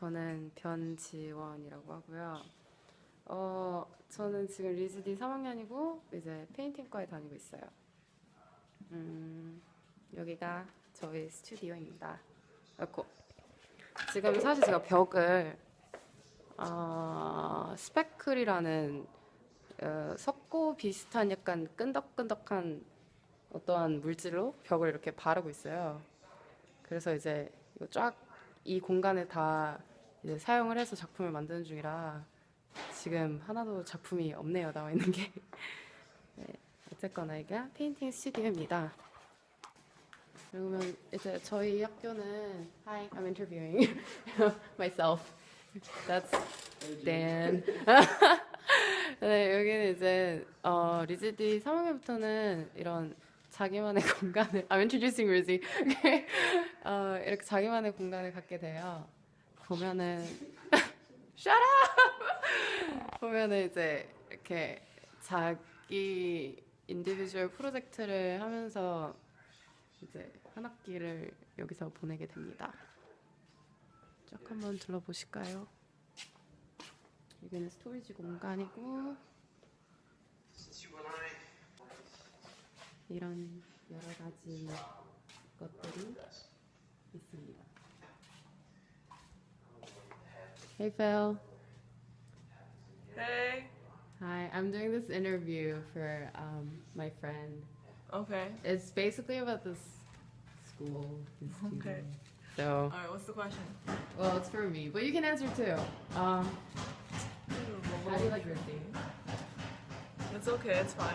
저는 변지원이라고 하고요. 어, 저는 지금 리즈디 3학년이고 이제 페인팅과에 다니고 있어요. 음, 여기가 저희 스튜디오입니다. 그렇고 지금 사실 제가 벽을 어, 스페클이라는 어, 석고 비슷한 약간 끈덕끈덕한 어떠한 물질로 벽을 이렇게 바르고 있어요. 그래서 이제 쫙 이 공간에 다 이제 사용을 해서 작품을 만드는 중이라 지금 하나도 작품이 없네요 나와 있는 게. 네, 어쨌거나 이게 페인팅 스튜디오입니다. 그러면 이제 저희 학교는 Hi, I'm interviewing myself. That's Dan. 네, 여기는 이제 어, 리즈디 3학년부터는 이런 자기만의 공간을 I'm introducing Rizzy. 어, 이렇게 자기만의 공간을 갖게 돼요. 보면은 up! 보면은 이제 이렇게 자기 인디비주얼 프로젝트를 하면서 이제 한 학기를 여기서 보내게 됩니다. 쭉 한번 둘러보실까요? 여기는 스토리지 공간이고 이런 여러 가지 것들이 있습니다. Hey Phil. Hey. Hi, I'm doing this interview for um, my friend. Okay. It's basically about this school. This Okay. So, All right. What's the question? well, it's for me, but you can answer too. Um, how do you like Rizzy? It's okay. It's fine.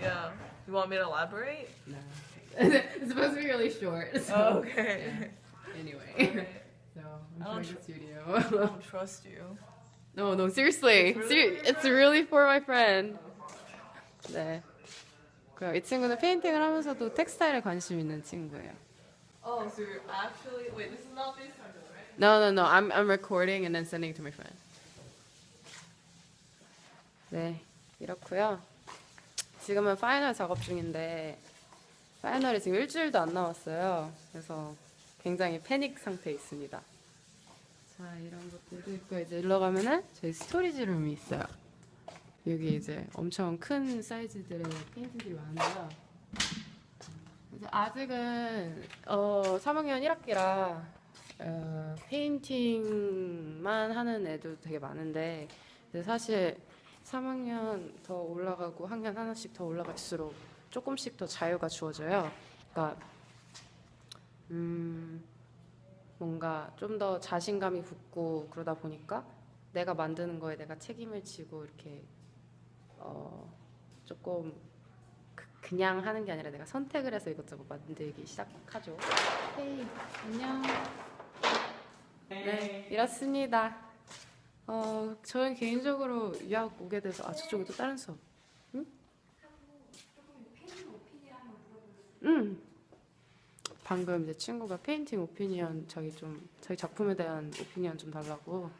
Yeah. You want me to elaborate? No. it's supposed to be really short. So. Oh, okay. Anyway, Okay. so I tr- I studio. don't trust you. no, no, seriously, It's really it's really for my friend. 네. 그래요. 이 친구는 페인팅을 하면서도 텍스타일에 관심 있는 친구예요. Oh, so you're actually wait. This is not FaceTime, though, right? No, no, no. I'm I'm recording and then sending to my friend. 네, 이렇고요. 지금은 파이널 작업 중인데 파이널이 지금 일주일도 안 남았어요. 그래서 굉장히 패닉 상태에 있습니다. 자, 이런 것들도 있고 이제 일로 가면은 저희 스토리지 룸이 있어요. 여기 이제 엄청 큰 사이즈들의 페인트들이 많은데요. 이제 아직은 어 3학년 1학기라 어, 페인팅만 하는 애도 되게 많은데 사실 3학년 더 올라가고 학년 하나씩 더 올라갈수록 조금씩 더 자유가 주어져요. 그러니까 음 뭔가 좀 더 자신감이 붙고 그러다 보니까 내가 만드는 거에 내가 책임을 지고 이렇게 어 조금 그, 그냥 하는 게 아니라 내가 선택을 해서 이것저것 만들기 시작하죠. 헤이 안녕. 네 이렇습니다. 어 저는 개인적으로 유학 오게 돼서 아 저쪽에 또 다른 수업. 응? 응. 방금 이제 친구가 페인팅 오피니언 자기 좀 자기 작품에 대한 오피니언 좀 달라고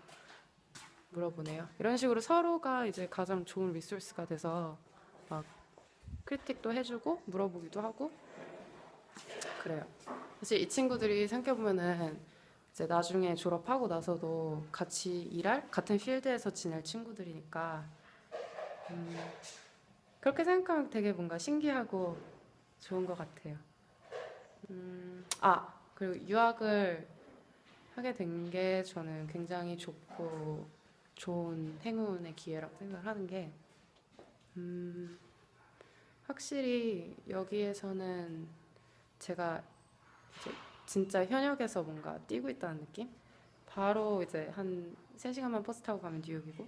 물어보네요. 이런 식으로 서로가 이제 가장 좋은 리소스가 돼서 막 크리틱도 해주고 물어보기도 하고 그래요. 사실 이 친구들이 생각해 보면은 이제 나중에 졸업하고 나서도 같이 일할 같은 필드에서 지낼 친구들이니까 음, 그렇게 생각하면 되게 뭔가 신기하고 좋은 것 같아요. 음, 아 그리고 유학을 하게 된 게 저는 굉장히 좋고 좋은 행운의 기회라고 생각하는 게 음, 확실히 여기에서는 제가 진짜 현역에서 뭔가 뛰고 있다는 느낌? 바로 이제 한 3시간만 버스 타고 가면 뉴욕이고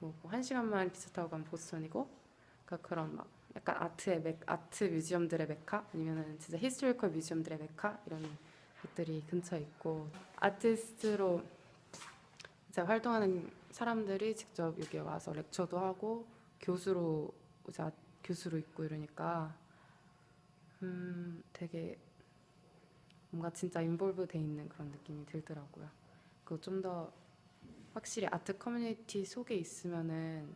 뭐 1시간만 기차 타고 가면 보스턴이고 그러니까 그런 막 약간 아트의 메, 아트 뮤지엄들의 메카 아니면은 진짜 히스토리컬 뮤지엄들의 메카 이런 것들이 근처에 있고 아티스트로 이제 활동하는 사람들이 직접 여기 와서 렉처도 하고 교수로 이제 아- 교수로 있고 이러니까 음 되게 뭔가 진짜 인볼브 돼 있는 그런 느낌이 들더라고요. 그리고 좀더 확실히 아트 커뮤니티 속에 있으면은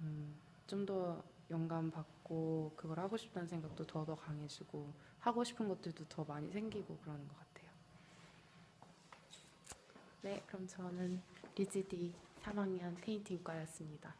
음, 좀더 영감 받고 그걸 하고 싶다는 생각도 더 더 강해지고 하고 싶은 것들도 더 많이 생기고 그러는 것 같아요. 네, 그럼 저는 리즈디 3학년 페인팅과였습니다.